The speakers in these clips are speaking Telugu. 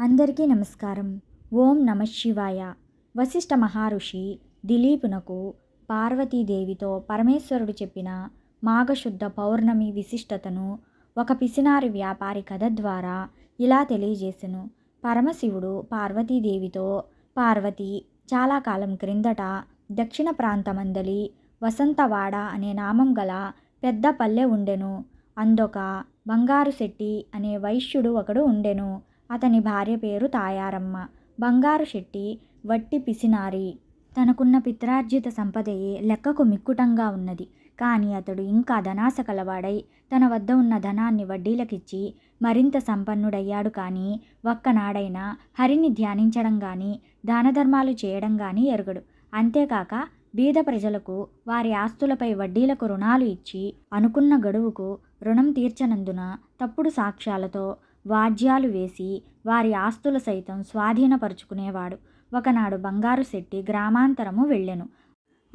అందరికీ నమస్కారం. ఓం నమ శివాయ. వశిష్ఠ మహర్షి దిలీపునకు పార్వతీదేవితో పరమేశ్వరుడు చెప్పిన మాఘశుద్ధ పౌర్ణమి విశిష్టతను ఒక పిసినారి వ్యాపారి కథ ద్వారా ఇలా తెలియజేసెను. పరమశివుడు పార్వతీదేవితో పార్వతి చాలా కాలం క్రిందట దక్షిణ ప్రాంతమందలి వసంతవాడ అనే నామం గల పెద్ద పల్లె ఉండెను. అందొక బంగారు శెట్టి అనే వైశ్యుడు ఒకడు ఉండెను. అతని భార్య పేరు తాయారమ్మ. బంగారు శెట్టి వట్టి పిసినారి. తనకున్న పిత్రార్జిత సంపదయే లెక్కకు మిక్కుటంగా ఉన్నది. కానీ అతడు ఇంకా ధనాశ కలవాడై తన వద్ద ఉన్న ధనాన్ని వడ్డీలకిచ్చి మరింత సంపన్నుడయ్యాడు కానీ ఒక్కనాడైనా హరిని ధ్యానించడం కానీ దానధర్మాలు చేయడం కానీ ఎరగడు. అంతేకాక బీద ప్రజలకు వారి ఆస్తులపై వడ్డీలకు రుణాలు ఇచ్చి అనుకున్న గడువుకు రుణం తీర్చనందున తప్పుడు సాక్ష్యాలతో వాద్యాలు వేసి వారి ఆస్తులు సైతం స్వాధీనపరుచుకునేవాడు. ఒకనాడు బంగారు శెట్టి గ్రామాంతరము వెళ్ళెను.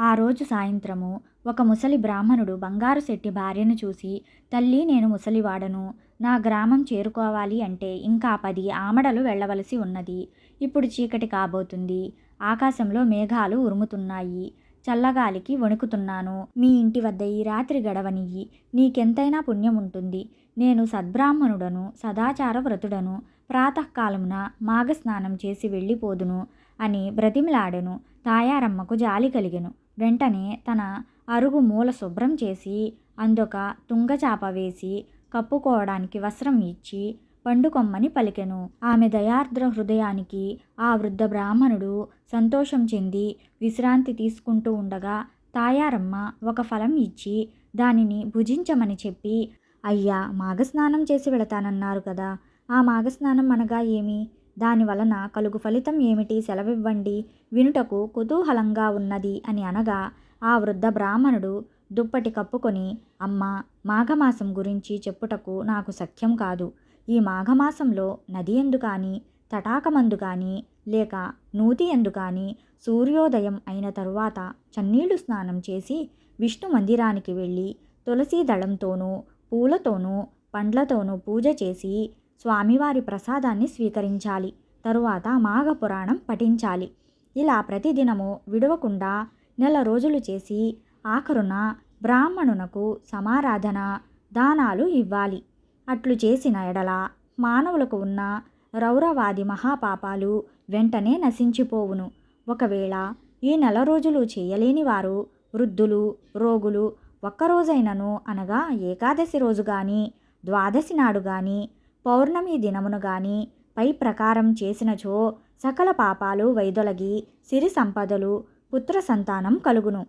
ఆ రోజు సాయంత్రము ఒక ముసలి బ్రాహ్మణుడు బంగారు శెట్టి భార్యను చూసి తల్లి నేను ముసలివాడను. నా గ్రామం చేరుకోవాలి అంటే ఇంకా పది ఆమడలు వెళ్ళవలసి ఉన్నది. ఇప్పుడు చీకటి కాబోతుంది. ఆకాశంలో మేఘాలు ఉరుముతున్నాయి. చల్లగాలికి వణుకుతున్నాను. మీ ఇంటి వద్ద ఈ రాత్రి గడవనియ్యి. నీకెంతైనా పుణ్యం ఉంటుంది నేను సద్బ్రాహ్మణుడను సదాచార వ్రతుడను ప్రాతకాలమున మాఘస్నానం చేసి వెళ్ళిపోదును అని బ్రతిమిలాడెను తాయారమ్మకు జాలి కలిగెను. వెంటనే తన అరుగు మూల శుభ్రం చేసి అందొక తుంగచాప వేసి కప్పుకోవడానికి వస్త్రం ఇచ్చి పండుకొమ్మని పలికెను. ఆమె దయార్ద్ర హృదయానికి ఆ వృద్ధ బ్రాహ్మణుడు సంతోషం చెంది విశ్రాంతి తీసుకుంటూ ఉండగా తాయారమ్మ ఒక ఫలం ఇచ్చి దానిని భుజించమని చెప్పి అయ్యా మాఘస్నానం చేసి వెళతానన్నారు కదా. ఆ మాఘస్నానం అనగా ఏమి? దాని వలన కలుగు ఫలితం ఏమిటి? సెలవివ్వండి. వినుటకు కుతూహలంగా ఉన్నది అని అనగా ఆ వృద్ధ బ్రాహ్మణుడు దుప్పటి కప్పుకొని అమ్మ మాఘమాసం గురించి చెప్పుటకు నాకు సఖ్యం కాదు. ఈ మాఘమాసంలో నది ఎందు కానీ తటాకమందు కానీ లేక నూతి ఎందు కానీ సూర్యోదయం అయిన తరువాత చన్నీళ్ళు స్నానం చేసి విష్ణు మందిరానికి వెళ్ళి తులసీ దళంతోనూ పూలతోనూ పండ్లతోనూ పూజ చేసి స్వామివారి ప్రసాదాన్ని స్వీకరించాలి. తరువాత మాఘ పురాణం పఠించాలి. ఇలా ప్రతిదినము విడవకుండా నెల రోజులు చేసి ఆఖరున బ్రాహ్మణునకు సమారాధన దానాలు ఇవ్వాలి. అట్లు చేసిన ఎడల మానవులకు ఉన్న రౌరవాది మహాపాపాలు వెంటనే నశించిపోవును. ఒకవేళ ఈ నెల రోజులు చేయలేని వారు వృద్ధులు రోగులు ఒక్కరోజైనను అనగా ఏకాదశి రోజు కానీ ద్వాదశి నాడు కానీ పౌర్ణమి దినమును గాని పై ప్రకారం చేసినచో సకల పాపాలు వైదొలగి సిరి సంపదలు పుత్ర సంతానం కలుగును.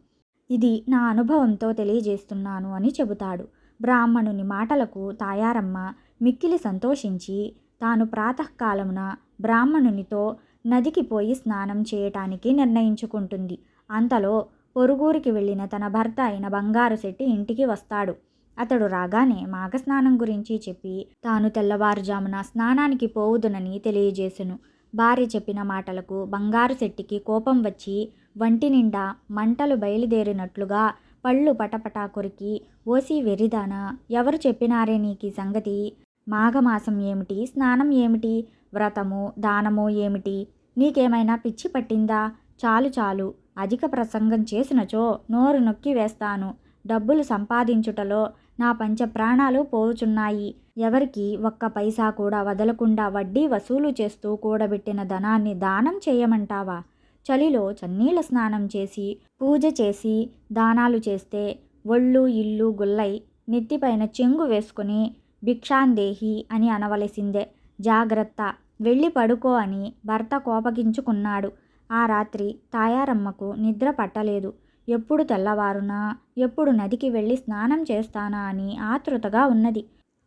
ఇది నా అనుభవంతో తెలియజేస్తున్నాను అని చెబుతాడు. బ్రాహ్మణుని మాటలకు తాయారమ్మ మిక్కిలి సంతోషించి తాను ప్రాతకాలమున బ్రాహ్మణునితో నదికి పోయి స్నానం చేయటానికి నిర్ణయించుకుంటుంది. అంతలో పొరుగురికి వెళ్ళిన తన భర్త అయిన బంగారు శెట్టి ఇంటికి వస్తాడు. అతడు రాగానే మాఘస్నానం గురించి చెప్పి తాను తెల్లవారుజామున స్నానానికి పోవుదునని తెలియజేసెను. భార్య చెప్పిన మాటలకు బంగారు శెట్టికి కోపం వచ్చి వంటి నిండా మంటలు బయలుదేరినట్లుగా పళ్ళు పటపటా కొరికి ఓసి వెరిదానా ఎవరు చెప్పినారే నీకు సంగతి? మాఘమాసం ఏమిటి? స్నానం ఏమిటి? వ్రతము దానము ఏమిటి? నీకేమైనా పిచ్చి పట్టిందా? చాలు చాలు అధిక ప్రసంగం చేసినచో నోరు నొక్కి వేస్తాను. డబ్బులు సంపాదించుటలో నా పంచ ప్రాణాలు పోవుచున్నాయి ఎవరికి ఒక్క పైసా కూడా వదలకుండా వడ్డీ వసూలు చేస్తూ కూడబెట్టిన ధనాన్ని దానం చేయమంటావా? చలిలో చన్నీళ్ళ స్నానం చేసి పూజ చేసి దానాలు చేస్తే ఒళ్ళు ఇల్లు గుల్లై నెత్తిపైన చెంగు వేసుకుని భిక్షాందేహి అని అనవలసిందే. జాగ్రత్త వెళ్ళి పడుకో అని భర్త కోపగించుకున్నాడు. ఆ రాత్రి తాయారమ్మకు నిద్ర పట్టలేదు. ఎప్పుడు తెల్లవారునా ఎప్పుడు నదికి వెళ్ళి స్నానం చేస్తానా అని ఆతృతగా ఉన్నది.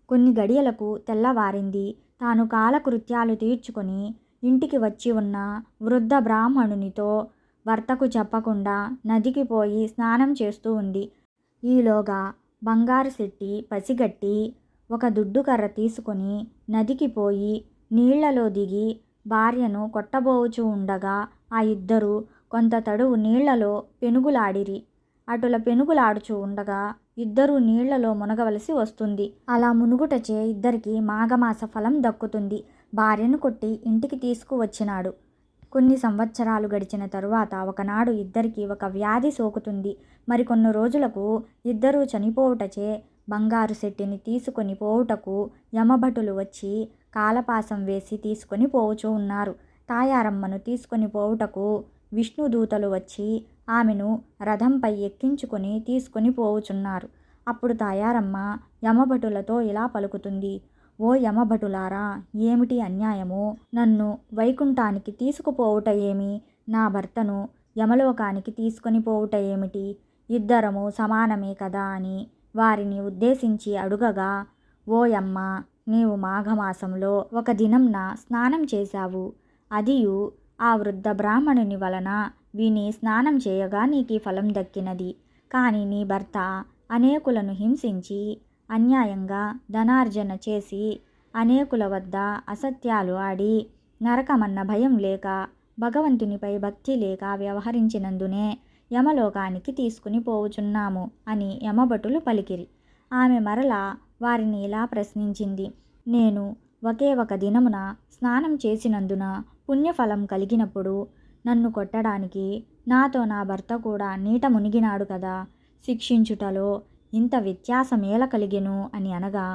కొన్ని గడియలకు తెల్లవారింది. తాను కాలకృత్యాలు తీర్చుకొని ఇంటికి వచ్చి ఉన్న వృద్ధ బ్రాహ్మణునితో భర్తకు చెప్పకుండా నదికి పోయి స్నానం చేస్తూ ఉంది. ఈలోగా బంగారు శెట్టి పసిగట్టి ఒక దుడ్డుకర్ర తీసుకొని నదికి పోయి నీళ్ళలో దిగి భార్యను కొట్టబోవుచూ ఉండగా ఆ ఇద్దరు కొంత తడువు నీళ్ళలో పెనుగులాడిరి. అటుల పెనుగులాడుచూ ఉండగా ఇద్దరూ నీళ్ళలో మునగవలసి వస్తుంది. అలా మునుగుటచే ఇద్దరికి మాఘమాస ఫలం దక్కుతుంది. భార్యను కొట్టి ఇంటికి తీసుకువచ్చినాడు. కొన్ని సంవత్సరాలు గడిచిన తరువాత ఒకనాడు ఇద్దరికి ఒక వ్యాధి సోకుతుంది. మరికొన్ని రోజులకు ఇద్దరూ చనిపోవుటచే బంగారు శెట్టిని తీసుకొని పోవుటకు యమభటులు వచ్చి కాలపాసం వేసి తీసుకొని పోవుచూ ఉన్నారు. తాయారమ్మను తీసుకొని పోవుటకు విష్ణుదూతలు వచ్చి ఆమెను రథంపై ఎక్కించుకొని తీసుకొని పోవుచున్నారు. అప్పుడు తాయారమ్మ యమభటులతో ఇలా పలుకుతుంది. ఓ యమభటులారా ఏమిటి అన్యాయము? నన్ను వైకుంఠానికి తీసుకుపోవుట ఏమి? నా భర్తను యమలోకానికి తీసుకొని పోవుట ఏమిటి? ఇద్దరము సమానమే కదా అని వారిని ఉద్దేశించి అడుగగా ఓయమ్మ నీవు మాఘమాసంలో ఒక దినంన స్నానం చేశావు. అదియు ఆ వృద్ధ బ్రాహ్మణుని వలన విని స్నానం చేయగా నీకు ఫలం దక్కినది. కానీ నీ భర్త అనేకులను హింసించి అన్యాయంగా ధనార్జన చేసి అనేకుల వద్ద అసత్యాలు ఆడి నరకమన్న భయం లేక భగవంతునిపై భక్తి లేక వ్యవహరించినందునే యమలోకానికి తీసుకుని పోవుచున్నాము అని యమభటులు పలికిరి. ఆమె మరలా వారిని ఇలా ప్రశ్నించింది. నేను ఒకే ఒక దినమున స్నానం చేసినందున పుణ్యఫలం కలిగినప్పుడు నన్ను కొట్టడానికి నాతో నా భర్త కూడా నీట మునిగినాడు కదా శిక్షించుటలో ఇంత వ్యత్యాసమేల కలిగెను? అని అనగా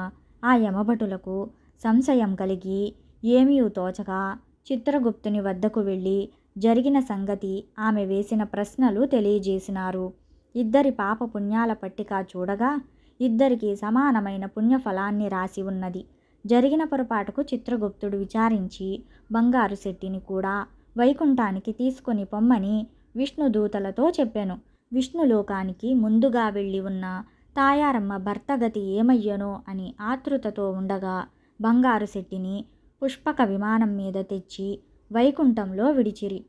ఆ యమభటులకు సంశయం కలిగి ఏమీ తోచక చిత్రగుప్తుని వద్దకు వెళ్ళి జరిగిన సంగతి ఆమె వేసిన ప్రశ్నలు తెలియజేసినారు. ఇద్దరి పాప పుణ్యాల పట్టిక చూడగా ఇద్దరికి సమానమైన పుణ్యఫలాన్ని రాసి ఉన్నది. జరిగిన పొరపాటుకు చిత్రగుప్తుడు విచారించి బంగారు శెట్టిని కూడా వైకుంఠానికి తీసుకొని పొమ్మని విష్ణు దూతలతో చెప్పాను. విష్ణులోకానికి ముందుగా వెళ్ళి ఉన్న తాయారమ్మ భర్తగతి ఏమయ్యనో అని ఆతృతతో ఉండగా బంగారు శెట్టిని పుష్పక విమానం మీద తెచ్చి వైకుంఠంలో విడిచిరి.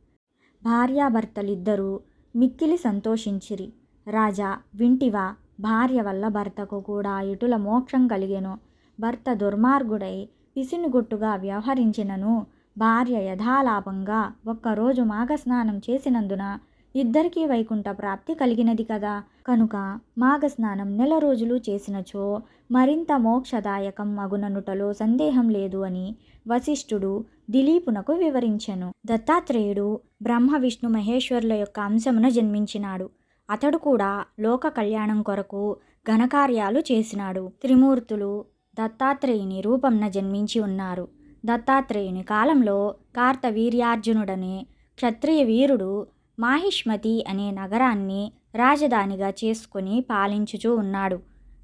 భార్యాభర్తలిద్దరూ మిక్కిలి సంతోషించిరి. రాజా వింటివా భార్య వల్ల భర్తకు కూడా ఇటుల మోక్షం కలిగెను. భర్త దుర్మార్గుడై పిసినుగొట్టుగా వ్యవహరించినను. భార్య యథాలాపంగా ఒక్కరోజు మాఘస్నానం చేసినందున ఇద్దరికీ వైకుంఠ ప్రాప్తి కలిగినది కదా. కనుక మాఘస్నానం నెల రోజులు చేసినచో మరింత మోక్షదాయకం మగుననుటలో సందేహం లేదు అని వశిష్ఠుడు దిలీపునకు వివరించెను. దత్తాత్రేయుడు బ్రహ్మ విష్ణు మహేశ్వరుల యొక్క అంశమున జన్మించినాడు. అతడు కూడా లోక కళ్యాణం కొరకు ఘనకార్యాలు చేసినాడు. త్రిమూర్తులు దత్తాత్రేయుని రూపంన జన్మించి ఉన్నారు. దత్తాత్రేయుని కాలంలో కార్తవీర్యార్జునుడనే క్షత్రియ వీరుడు మాహిష్మతి అనే నగరాన్ని రాజధానిగా చేసుకుని పాలించుచూ ఉన్నాడు.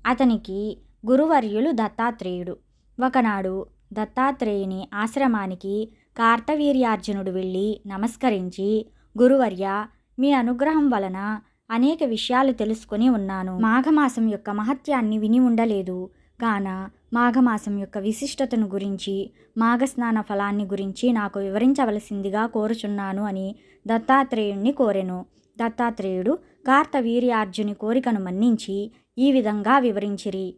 అతనికి గురువర్యులు దత్తాత్రేయుడు. ఒకనాడు దత్తాత్రేయుని ఆశ్రమానికి కార్తవీర్యార్జునుడు వెళ్ళి నమస్కరించి గురువర్య మీ అనుగ్రహం వలన అనేక విషయాలు తెలుసుకొని ఉన్నాను. మాఘమాసం యొక్క మహత్యాన్ని విని ఉండలేదు. కాన మాఘమాసం యొక్క విశిష్టతను గురించి మాఘస్నాన ఫలాన్ని గురించి నాకు వివరించవలసిందిగా కోరుచున్నాను అని దత్తాత్రేయుణ్ణి కోరెను. దత్తాత్రేయుడు కార్తవీర్యార్జుని కోరికను మన్నించి ఈ విధంగా వివరించిరి.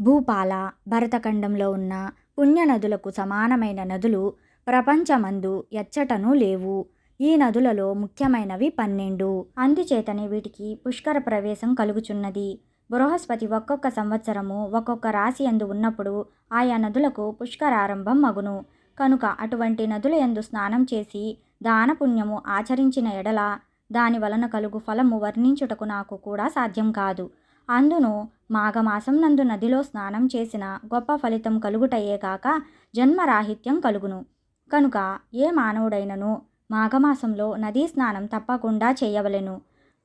భూపాల భరతఖండంలో ఉన్న పుణ్యనదులకు సమానమైన నదులు ప్రపంచమందు ఎచ్చటను లేవు. ఈ నదులలో ముఖ్యమైనవి పన్నెండు. అందుచేతనే వీటికి పుష్కర ప్రవేశం కలుగుచున్నది. బృహస్పతి ఒక్కొక్క సంవత్సరము ఒక్కొక్క రాశి ఎందు ఉన్నప్పుడు ఆయా నదులకు పుష్కరారంభం మగును. కనుక అటువంటి నదుల ఎందు స్నానం చేసి దానపుణ్యము ఆచరించిన ఎడల దాని వలన కలుగు ఫలము వర్ణించుటకు నాకు కూడా సాధ్యం కాదు. అందును మాఘమాసం నందు నదిలో స్నానం చేసిన గొప్ప ఫలితం కలుగుటయే కాక జన్మరాహిత్యం కలుగును. కనుక ఏ మానవుడైనను మాఘమాసంలో నదీ స్నానం తప్పకుండా చేయవలెను.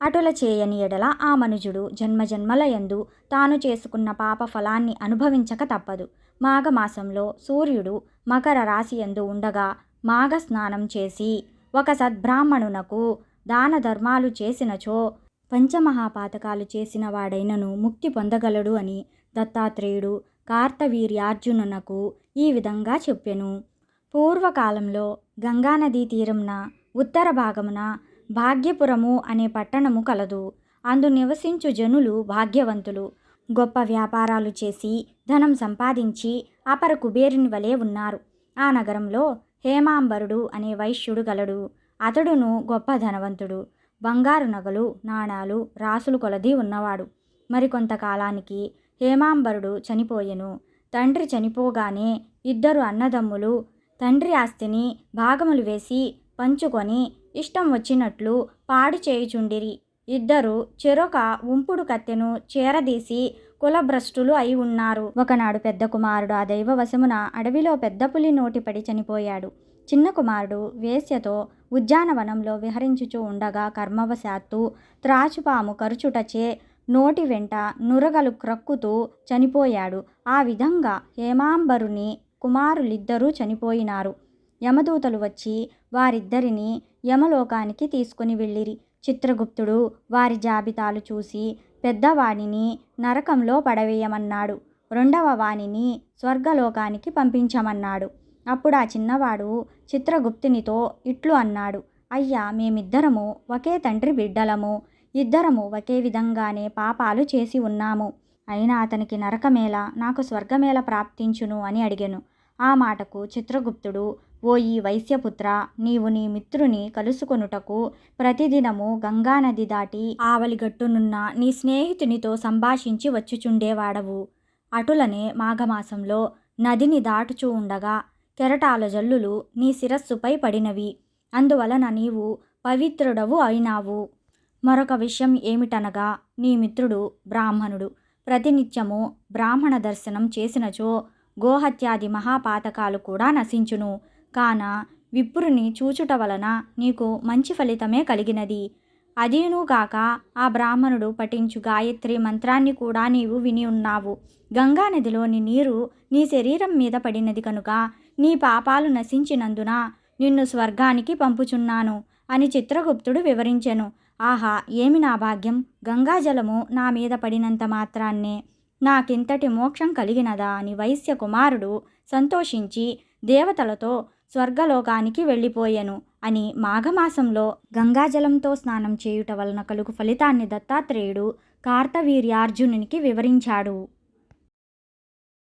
అటుల చేయని ఎడల ఆ మనుజుడు జన్మజన్మల యందు తాను చేసుకున్న పాప ఫలాన్ని అనుభవించక తప్పదు. మాఘమాసంలో సూర్యుడు మకర రాశి యందు ఉండగా మాఘ స్నానం చేసి ఒక సద్బ్రాహ్మణునకు దాన ధర్మాలు చేసినచో పంచమహాపాతకాలు చేసిన వాడైనను ముక్తి పొందగలడు అని దత్తాత్రేయుడు కార్తవీర్యార్జునునకు ఈ విధంగా చెప్పెను. పూర్వకాలంలో గంగానదీ తీరంన ఉత్తర భాగమున భాగ్యపురము అనే పట్టణము కలదు. అందు నివసించు జనులు భాగ్యవంతులు. గొప్ప వ్యాపారాలు చేసి ధనం సంపాదించి అపర కుబేరుని వలె ఉన్నారు. ఆ నగరంలో హేమాంబరుడు అనే వైశ్యుడు గలడు. అతడును గొప్ప ధనవంతుడు. బంగారు నగలు నాణాలు రాసులు కొలది ఉన్నవాడు. మరికొంతకాలానికి హేమాంబరుడు చనిపోయెను. తండ్రి చనిపోగానే ఇద్దరు అన్నదమ్ములు తండ్రి ఆస్తిని భాగములు వేసి పంచుకొని ఇష్టం వచ్చినట్లు పాడు చేయుచుండిరి. ఇద్దరు చెరొక ఉంపుడు కత్తెను చేరదీసి కులభ్రష్టులు అయి ఉన్నారు. ఒకనాడు పెద్ద కుమారుడు ఆ దైవవశమున అడవిలో పెద్ద పులి నోటిపడి చనిపోయాడు. చిన్న కుమారుడు వేశ్యతో ఉద్యానవనంలో విహరించుచూ ఉండగా కర్మవశాత్తు త్రాచుపాము కరుచుటచే నోటి వెంట నురగలు క్రక్కుతూ చనిపోయాడు. ఆ విధంగా హేమాంబరుని కుమారులిద్దరూ చనిపోయినారు. యమదూతలు వచ్చి వారిద్దరిని యమలోకానికి తీసుకుని వెళ్ళిరి. చిత్రగుప్తుడు వారి జాబితాలు చూసి పెద్దవాణిని నరకంలో పడవేయమన్నాడు. రెండవ వాణిని స్వర్గలోకానికి పంపించమన్నాడు. అప్పుడు ఆ చిన్నవాడు చిత్రగుప్తునితో ఇట్లు అన్నాడు. అయ్యా మేమిద్దరము ఒకే తండ్రి బిడ్డలము. ఇద్దరము ఒకే విధంగానే పాపాలు చేసి ఉన్నాము. అయినా అతనికి నరకమేళ నాకు స్వర్గమేళ ప్రాప్తించును అని అడిగాను. ఆ మాటకు చిత్రగుప్తుడు ఓ ఈ వైశ్యపుత్ర నీవు నీ మిత్రుని కలుసుకొనుటకు ప్రతిదినము గంగానది దాటి ఆవలిగట్టునున్న నీ స్నేహితునితో సంభాషించి వచ్చుచుండేవాడవు. అటులనే మాఘమాసంలో నదిని దాటుచూ ఉండగా కెరటాల జల్లులు నీ శిరస్సుపై పడినవి. అందువలన నీవు పవిత్రుడవు అయినావు. మరొక విషయం ఏమిటనగా నీ మిత్రుడు బ్రాహ్మణుడు. ప్రతినిత్యము బ్రాహ్మణ దర్శనం చేసినచో గోహత్యాది మహాపాతకాలు కూడా నశించును. కాన విప్రుని చూచుట వలన నీకు మంచి ఫలితమే కలిగినది. అదేనుగాక ఆ బ్రాహ్మణుడు పఠించు గాయత్రి మంత్రాన్ని కూడా నీవు విని ఉన్నావు. గంగా నదిలోని నీరు నీ శరీరం మీద పడినది కనుక నీ పాపాలు నశించినందున నిన్ను స్వర్గానికి పంపుచున్నాను అని చిత్రగుప్తుడు వివరించెను. ఆహా ఏమి నా భాగ్యం? గంగాజలము నా మీద పడినంత మాత్రాన్నే. నాకింతటి మోక్షం కలిగినదా అని వైశ్య కుమారుడు సంతోషించి దేవతలతో స్వర్గలోకానికి వెళ్ళిపోయెను అని మాఘమాసంలో గంగాజలంతో స్నానం చేయుట వలన కలుగు ఫలితాన్ని దత్తాత్రేయుడు కార్తవీర్యార్జునునికి వివరించాడు.